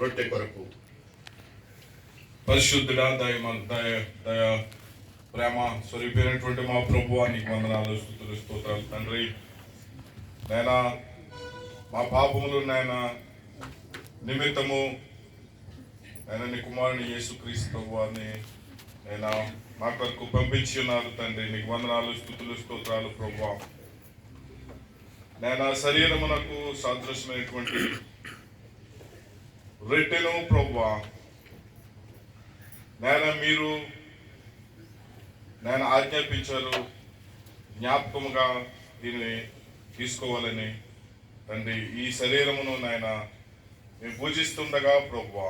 రొట్టె కొరకు. పరిశుద్ధుడా దయ దయ దయ ప్రేమ స్వరూపైనటువంటి మా ప్రభు నీకు వందనాలు స్థుతులు స్తోత్రాలు తండ్రి. నాయనా మా పాపములు నాయన నిమిత్తము నేను నీ కుమారుని యేసుక్రీస్తు వారిని నేను మా కొరకు పంపించి ఉన్నారు తండ్రి. నీకు వందనాలు స్థుతులు స్తోత్రాలు ప్రభు నేను శరీరమునకు సాదృశ్యమైనటువంటి రెట్టెను ప్రభు నేను మీరు నేను ఆజ్ఞాపించారు జ్ఞాపకముగా దీన్ని తీసుకోవాలని. తండ్రి ఈ శరీరమును నాయన మేము పూజిస్తుండగా ప్రభువ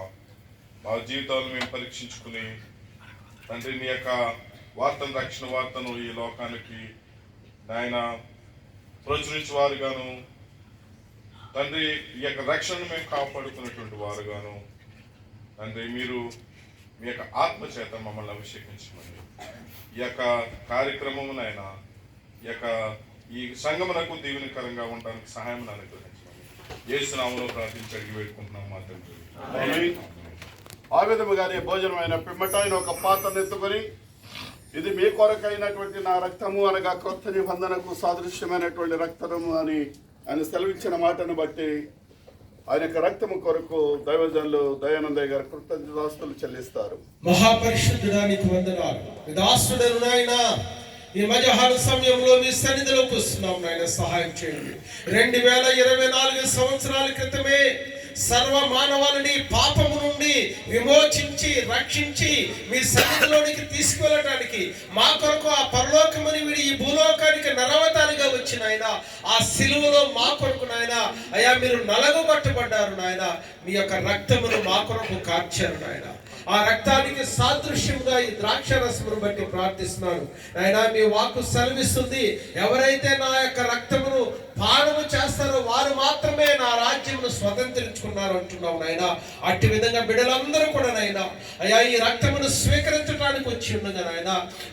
మా జీవితాలను మేము పరీక్షించుకుని తండ్రి నీ యొక్క వార్తను రక్షణ వార్తను ఈ లోకానికి నాయన ప్రచురించే వారుగాను తండ్రి ఈ యొక్క రక్షణను మేము కాపాడుతున్నటువంటి వారుగాను తండ్రి మీరు మీ యొక్క ఆత్మచేత మమ్మల్ని అభిషేకించమని ఈ యొక్క కార్యక్రమమునైనా ఈ యొక్క ఈ సంగమునకు దీవెనకరంగా ఉండడానికి సహాయం అనుగ్రహించమని ఏసునామలో ప్రార్థించి అడిగి పెట్టుకుంటున్నాం మా తండ్రి. ఆ విధముగానే భోజనం అయిన పిమ్మట ఆయన ఒక పాత్ర ఎత్తుకొని ఇది మీ కొరకైనటువంటి నా రక్తము అనగా కొత్త నిబంధనకు సాదృశ్యమైనటువంటి రక్తము అని ఆయన సెలవిచ్చిన మాటను బట్టి ఆయన రక్తము కొరకు దైవజనులు దయానందయ్య గారు కృతజ్ఞతాస్తులు చెల్లిస్తారు. మహాపరిశుద్ధుడానికి వందనాలు. దాసుడను నాయన ఈ మధ్యాహ్న సమయంలో మీ సన్నిధిలోకి వస్తున్నాం నాయన సహాయం చేయండి. రెండు వేల ఇరవై నాలుగు సంవత్సరాల క్రితమే సర్వ మానవాలని పాపము నుండి విమోచించి రక్షించి మీ సన్నిధిలోనికి తీసుకువెళ్ళటానికి మా కొరకు ఆ పరలోకమని వీడి ఈ భూలోకానికి నరవత వచ్చిన ఆయన ఆ సిలువలో మా కొరకు నాయన అయ్యా మీరు నలగబట్టబడ్డారు నాయన. మీ యొక్క రక్తమును మా కొరకు కార్చారు నాయన. ఆ రక్తానికి సాదృశ్యంగా ఈ ద్రాక్ష రసమును బట్టి ప్రార్థిస్తున్నాను. నాయన మీ వాక్కు సెలవిస్తుంది. ఎవరైతే నా యొక్క రక్తమును పానము చేస్తారో వారు మాత్రం రాజ్యమును స్వతంత్రించుకున్నారు అంటున్నావు నాయన. అట్టి విధంగా బిడ్డలందరూ కూడా నాయన అయ్యా ఈ రక్తమును స్వీకరించడానికి వచ్చి ఉండగా నాయన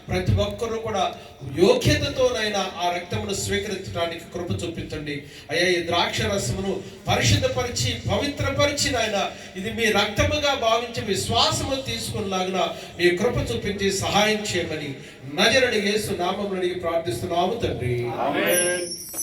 ప్రతి ఒక్కరూ కూడా యోగ్యతతోనైనా ఆ రక్తమును స్వీకరించడానికి కృప చూపించండి. అయ్యా ఈ ద్రాక్ష రసమును పరిశుద్ధపరిచి పవిత్రపరిచి నాయన ఇది మీ రక్తముగా భావించి విశ్వాసము తీసుకునేలాగిన మీ కృప చూపించి సహాయం చేయమని నజరడి యేసు నామమును అడిగి ప్రార్థిస్తున్నాము తండ్రి.